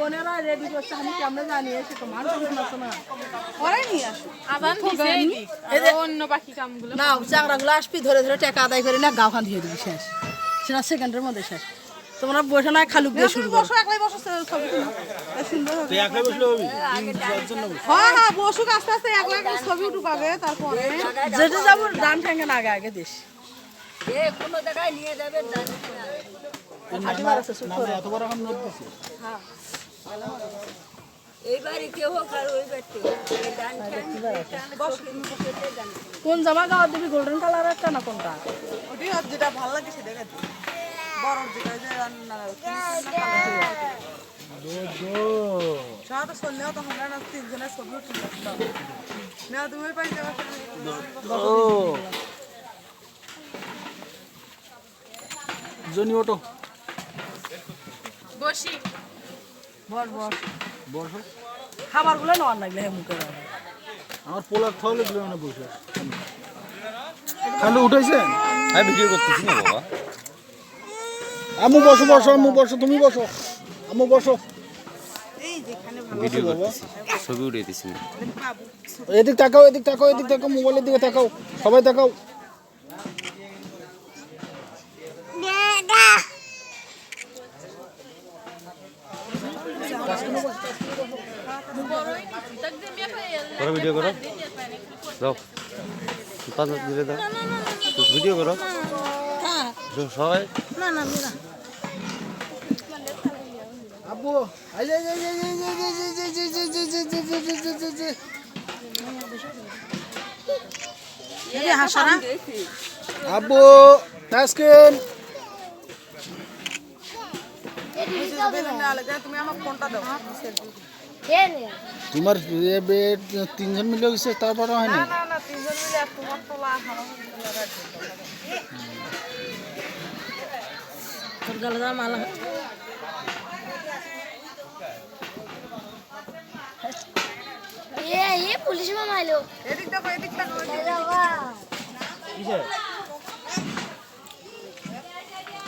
ওরা রেডি আমি এসে তো মানুষ আছে না ওরাই নিয়ে আসো আদান দিছে এদিক আর অন্য বাকি কামগুলো না চাংড়াগুলো আসবি ধরে ধরে টাকা আদায় করে না গাও খান দিয়ে দিবি শেষ সেটা সেকেন্ডের মধ্যে শেষ তোমরা বসে না খালুক দিয়ে শুরু করো। তুই একলাই বসলে হবি? হ্যাঁ হ্যাঁ বসুক আস্তে আস্তে এক লাখ ছবি আগে তারপরে যেটা যাব ডান ঠ্যাঙ্গে না আগে আগে দিস। নামে এত বড় এখন নোট দিছে। কোন জামা গাওয়ার দিবি গোল্ডেন কালার একটা না কোনটা? যেটা ভালো লাগে সেটা জনি ওটো বসি। বস বস। বস। খাবারগুলো নেওয়ার লাগলে হে মুখে। আমার পোলার থাকলে দিলে মানে বসে খালি উঠাইছেন? আমি ভিডিও করতেছি না বাবা। আমু বসো বসো আমু বসো তুমি বসো। আমু বসো। ভিডিও করতেছি। ছবি উঠিয়ে দিছি না। এদিক তাকাও এদিক তাকাও এদিক তাকাও মোবাইলের দিকে তাকাও। সবাই তাকাও। করো ভিডিও করো। যাও। পাঁচ দিলে দাও। ভিডিও করো। সবাই। আই আই আই আই আই আই আই আই আই আই আই হাসারা আব্বু তাসকিন তোমার তিনজন মিলে গেছে তারপরে হয় না তোর গালে মালা এ পুলিশ মামা এলো। এদিক দেখো এদিক দেখো।